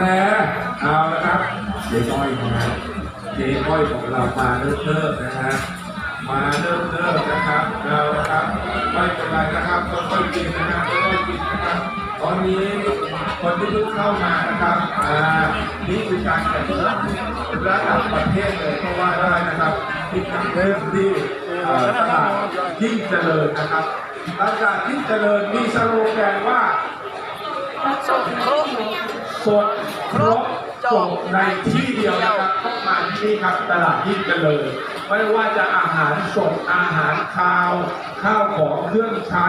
แต่เอาละครับเจ๊ก้อยนะฮะเจ๊ก้อยของเรามาเริ่มๆนะฮะมาเริ่มๆนะครับเอาละครับไม่เป็นไรนะครับค่อยๆกินนะฮะค่อยๆกินนะครับตอนนี้คนที่เพิ่งเข้ามานะครับอ่านี่คือการแข่งขันระดับประเทศเลยก็ว่าได้นะครับที่เริ่มที่อ่อตลาดยิ่งเจริญนะครับตลาดยิ่งเจริญมีสโลแกนว่าสดครบ สดครบจบในที่เดียวนะครับต้องมาที่นี่ครับตลาดยิ่งเจริญไม่ว่าจะอาหารสดอาหารคาว ข้าวของเครื่องใช้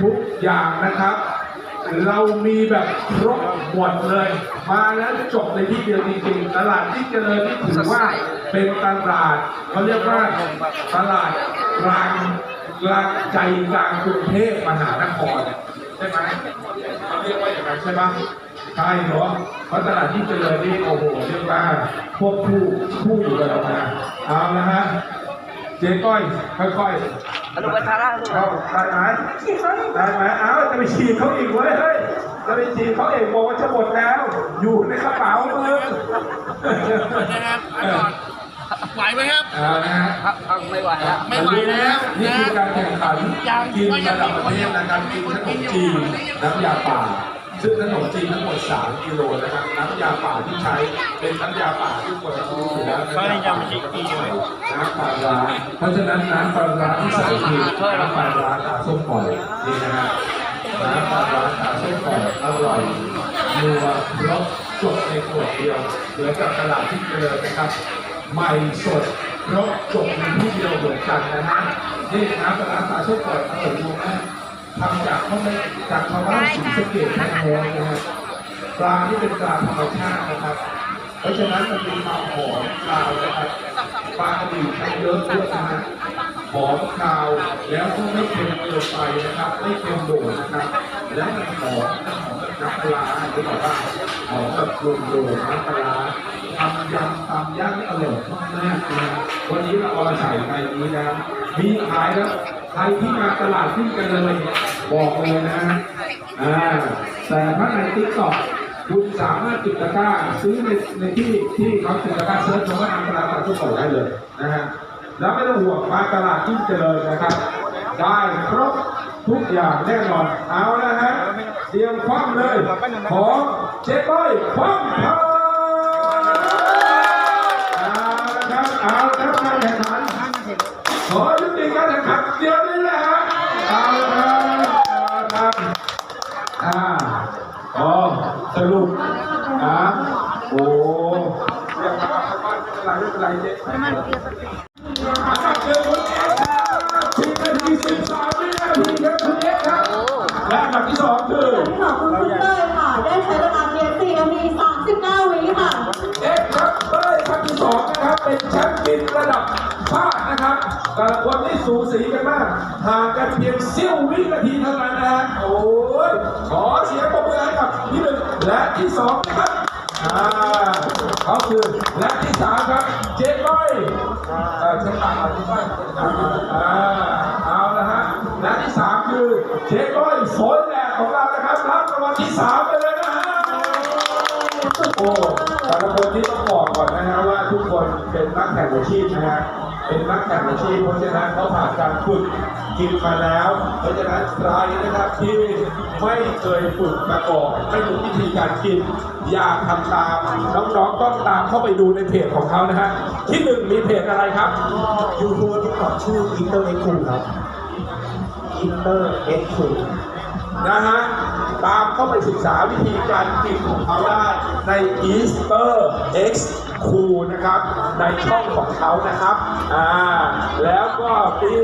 ทุกอย่างนะครับ เรามีแบบครบหมดเลย มาแล้วจบในที่เดียวจริงๆตลาดยิ่งเจริญนี่ถือว่าเป็นตลาดเขาเรียกว่าตลาดกลางกลางใจกลางกรุงเทพมหานครใช่ไหมเขาเรียกว่าอย่างนั้นใช่ไหม ใช่เนาะเพราะตลาดยิ่งเจริญนี่โอ้โหเรียกว่าพวกคู่คู่อยู่กับเรานะเอาละฮะเจ๊ก้อยค่อยๆอนุปทานลูกเข้าได้ไหมได้ไหมเอ้าจะไปฉีดเขาอีกเว้ยเฮ้ยจะไปฉีดเขาเองบอกว่าจะหมดแล้ว อยู่ในกระเป๋ามึงนะครับพักก่อนไหวไหมครับเอานะฮะพักพักไม่ไหวแล้วไม่ไหวแล้วนี่นะคือการแข่งขันกินระดับประเทศนะครับกินขนมจีนน้ำยาป่า ซึ่งขนมจีนทั้งหมด 3 กิโลนะครับ น้ำยาป่าที่ใช้เป็นน้ำยาป่าที่คนรู้อยู่แล้วน้ำยาป่าน้ำปลาร้าเพราะฉะนั้นน้ำปลาร้าที่ใส่คือน้ำปลาร้าตาส้มปล่อยนี่นะฮะน้ำปลาร้าตาส้มปล่อยอร่อยนัวครบจบในขวดเดียวเหมือนกับตลาดที่เจริญนะครับใหม่สดครบจบในที่เดียวเหมือนกันนะฮะนี่น้ำปลาร้าตาส้มปล่อยอร่อยดูนะ ทำจากเขาไม่จากชาวบ้านสีสะเกดแท้ๆนะฮะปลาที่เป็นปลาธรรมชาตินะครับ เพราะฉะนั้นมันมีความหอมคาวนะครับปลากระดีใช้เยอะด้วยนะฮะหอมคาวแล้วก็ไม่เค็มเกินไปนะครับ ไม่เค็มโดดนะครับ แล้วมันหอมหอมน้ำปลาร้าที่บอกว่าหอมแบบโดดน้ำปลาทำยำทำย่างนี่อร่อยมากๆนะวันนี้เราเอาใส่ในนี้นะมีขายแล้ว ครที่มาตลาดที่กันเลยบอกเลยนะอ่าแต่ถ้าในติ๊กต็อกคุณสามารถติดตะกร้าซื้อในในที่ที่เขาติดตะกร้าเซิร์ชคำว่าอังตลาดตัดทุกคนได้เลยนะฮะแล้วไม่ต้องห่วงมาตลาดยิ่เจริญนะครับ ได้ครบทุกอย่างแน่นอน เอาละฮะเตรียมคว่ำเลย ของเจ๊ก้อยคว่ำครับเอาละครับเอาละครับการแข่งขันขอยุติการแข่งขันเดี๋ยวนี้แหละฮะเอาละครับเอาละครับ อ่าอ๋อสรุปอ่าโอ้ยังมา บ้านไม่เป็นไรไม่เป็นไรเจ๊อันดับทีมทีสิบสอ็กซ์ครับและอันดับที่สองคือขอบคุณคุณเต้ยค่ะ ได้ใช้เวลาเพียง4นาที39วิค่ะ เอ็กซ์ครับเต้ยครับที่สองนะครับ เป็นแชมป์กินระดับชาตินะครับ แต่ละคนที่สูสีกันมาก ห่างกันเพียงเสี้ยววินาทีเท่านั้นนะฮะโอ้ยขอเสียงปรบมือให้กับที่หนึ่งและที่สองนะครับอ่าเขาคือและที่สามครับ เอ่อเจ๊ก้อยเจ๊ก้อยอ่าเอาละฮะและที่สามคือเช็คก้อยฝนแหลกของเรานะครับรับรางวัลที่สามไปเลยนะฮะโอ้แต่ละคนที่ต้องบอกก่อนนะฮะว่าทุกคนเป็นนักแข่งอาชีพนะฮะ เป็นนักแข่งอาชีพเพราะฉะนั้นเขาผ่านการฝึกกินมาแล้ว เพราะฉะนั้นใครนะครับที่ไม่เคยฝึกมาก่อนไม่รู้วิธีการกิน อยากทำตามน้องๆต้องตามเข้าไปดูในเพจของเขานะฮะที่หนึ่งมีเพจอะไรครับยูทูบติ๊กต็อกชื่ออินเตอร์เอ็กคูครับอินเตอร์เอ็กคูนะฮะตามเข้าไปศึกษาวิธีการกินของเขาได้ใน Easter X Cool นะครับในช่องของเขานะครับอ่าแล้วก็ที่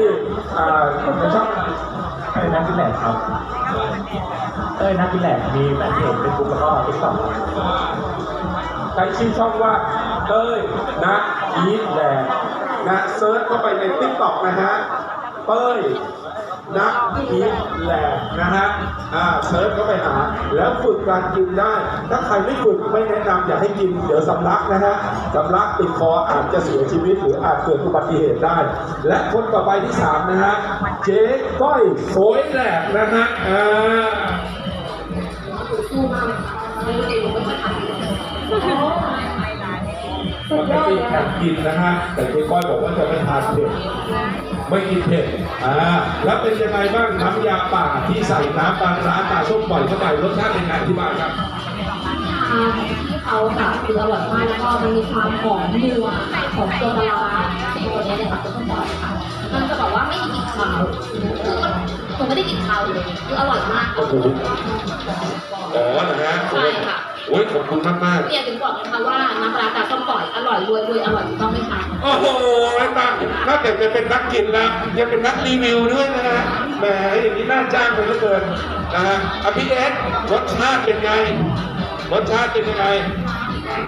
อ่าในช่องเอ้ยนักกินแหลกครับเอ้ยนักกินแหลกมีแฟนเพจเป็นบุ๊กแล้วก็ติ๊กต็อกใช้ชื่อช่องว่าเต้ยนะอีทแลนด์นะเซิร์ชเข้าไปในติ๊กต็อกนะฮะเต้ย นะอีทแหลนด์นะฮะอ่าเซิร์ชเข้าไปหา แล้วฝึกการกินได้ ถ้าใครไม่ฝึกไม่แนะนำอย่าให้กิน เดี๋ยวสำลักนะฮะสำลักติดคออาจจะเสียชีวิตหรืออาจเกิดอุบัติเหตุได้ และคนต่อไปที่สามนะฮะเจ๊ก้อยโสยแหลกนะฮะอ่า สุปดกยอดติเลยแข่งกินนะฮะแต่เจ๊ก้อยบอกว่าจะไม่ทานเผ็ดไม่กินเผ็ดอ่าแล้วเป็นยังไงบ้างน้ำยาป่าที่ใส่น้ำปลาร้าปลาส้มปล่อยเข้าไปรสชาติเป็นไงที่บ้านครับทานที่เขาค่ะคืออร่อยมากแล้วก็มันมีความหอมนัวของตัวปลาร้าตัวนี้เนี่ยค่ะตัวต้นแบบค่ะมันจะบอกว่าไม่มีกลิ่นคาวคือมันผมไม่ได้กลิ่นคาวเลยคืออร่อยมากโอ้โหอ๋อนะฮะใช่ค่ะ โอ้ยขอบคุณมากมากๆเนี่ยถึงบอกนะคะว่าน้ำปลาร้าตาส้มปล่อยอร่อยรวยรวยอร่อยถูกต้องไหมคะโอ้โหตานอกจากจะเป็นนักกินแล้วยังเป็นนักรีวิวด้วยนะฮะแหมอย่างนี้น่าจ้างไปเหลือเกินนะฮะอะพี่เอสรสชาติเป็นไงรสชาติเป็นยังไง